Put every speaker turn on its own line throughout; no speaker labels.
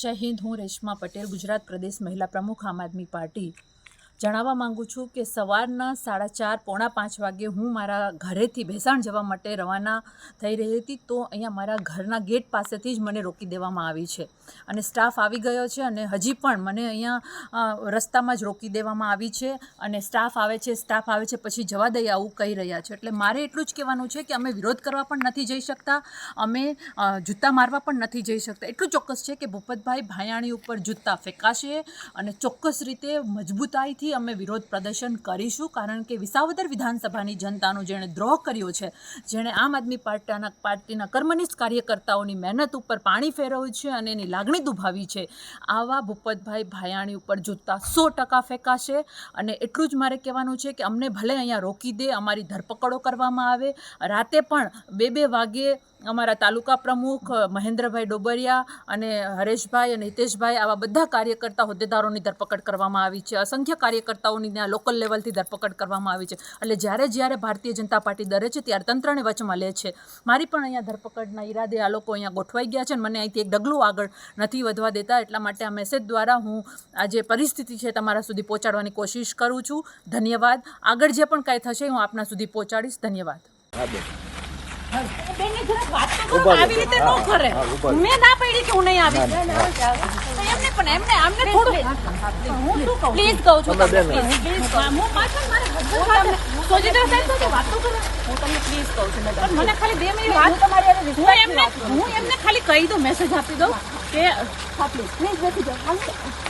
જય હિન્દ હું રેશમા પટેલ ગુજરાત પ્રદેશ મહિલા પ્રમુખ આમ આદમી પાર્ટી. જણાવવા માગું છું કે સવારના સાડા ચાર, પોણા પાંચ વાગે હું મારા ઘરેથી ભેસાણ જવા માટે રવાના થઈ રહી હતી, તો અહીંયા મારા ઘરના ગેટ પાસેથી જ મને રોકી દેવામાં આવી છે. અને સ્ટાફ આવી ગયો છે અને હજી પણ મને અહીંયા રસ્તામાં જ રોકી દેવામાં આવી છે અને સ્ટાફ આવે છે, સ્ટાફ આવે છે, પછી જવા દઈએ આવું કહી રહ્યા છે. એટલે મારે એટલું જ કહેવાનું છે કે અમે વિરોધ કરવા પણ નથી જઈ શકતા, અમે જૂતા મારવા પણ નથી જઈ શકતા. એટલું ચોક્કસ છે કે ભૂપતભાઈ ભાયાણી ઉપર જૂતા ફેંકાશે અને ચોક્કસ રીતે મજબૂતાઈથી અમે વિરોધ પ્રદર્શન કરીશું, કારણ કે વિસાવદર વિધાનસભાની જનતાનો જેણે દ્રોહ કર્યો છે, જેણે આમ આદમી પાર્ટીના પાર્ટીના કર્મનિષ્ઠ કાર્યકર્તાઓની મહેનત ઉપર પાણી ફેરવ્યું છે અને એની લાગણી દુભાવી છે. આવા ભૂપતભાઈ ભાયાણી ઉપર જૂતા સો ટકા ફેંકાશે અને એટલું જ મારે કહેવાનું છે કે અમને ભલે અહીંયા રોકી દે, અમારી ધરપકડો કરવામાં આવે, રાતે પણ બે બે વાગે અમારા તાલુકા પ્રમુખ મહેન્દ્રભાઈ ડોબરિયા અને હરેશભાઈ અને હિતેશભાઈ આવા બધા કાર્યકર્તા હોદ્દેદારોની ધરપકડ કરવામાં આવી છે. અસંખ્ય કાર્યકર્તાઓની ત્યાં લોકલ લેવલથી ધરપકડ કરવામાં આવી છે. એટલે જ્યારે જ્યારે ભારતીય જનતા પાર્ટી ડરે છે, ત્યારે તંત્રને વચમાં લે છે. મારી પણ અહીંયા ધરપકડના ઈરાદે આ લોકો અહીંયા ગોઠવાઈ ગયા છે અને મને અહીંથી એક ડગલું આગળ નથી વધવા દેતા. એટલા માટે આ મેસેજ દ્વારા હું આ જે પરિસ્થિતિ છે તમારા સુધી પહોંચાડવાની કોશિશ કરું છું. ધન્યવાદ. આગળ જે પણ કાંઈ થશે, હું આપના સુધી પહોંચાડીશ. ધન્યવાદ.
બેન
બેનને જરાક વાત તો કરો
ઊભા
આવી
રહો.
રીતે ન
હા,
કરે.
હા, ઊભા રહો.
મેં ના પડી કે હું નહીં આવી.
ના, ના,
તો એમને પણ એમને આમને થોડું. હું શું કહું? પ્લીઝ કહું છું
તમે
તમને
બેન.
પ્લીઝ પ્લીઝ હું પાછળ મારે husband સાથે સોજીટર સાહેબ સાથે વાત તો કરો? હું તમને પ્લીઝ કહું છું મેડમ મને ખાલી બે મિનિટ વાત તમારી હું એમને હું એમને ખાલી કહી દઉં મેસેજ આપી દઉં કે હા પ્લીઝ પ્લીઝ બેસી જાઓ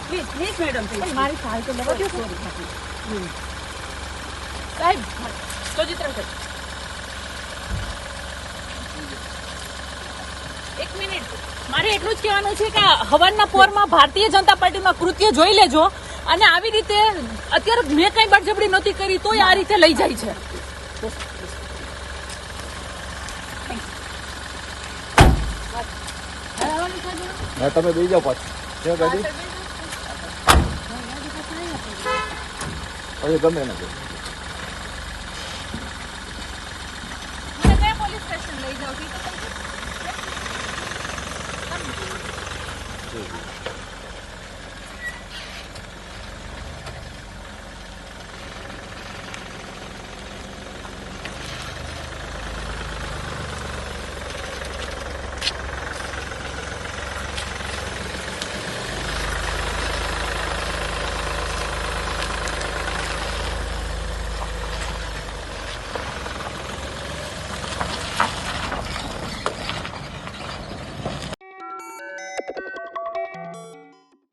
પ્લીઝ પ્લીઝ મેડમ પ્લીઝ મારી સહાય તો લેવા સોરી સાહેબ સોજીત્ર સાહેબ મિનિટ. મારે એટલું જ કહેવાનું છે કે હવનના પોરમાં ભારતીય જનતા પાર્ટીના કૃત્ય જોઈ લેજો અને આવી રીતે અત્યારે મેં કઈ બળજબડી નહોતી કરી તોય આ રીતે લઈ જાય છે.
તમે દઈ જાઓ પાછું. ગાડી પછી ગમે ને
પોલીસ સ્ટેશન લઈ જાવ Jesus.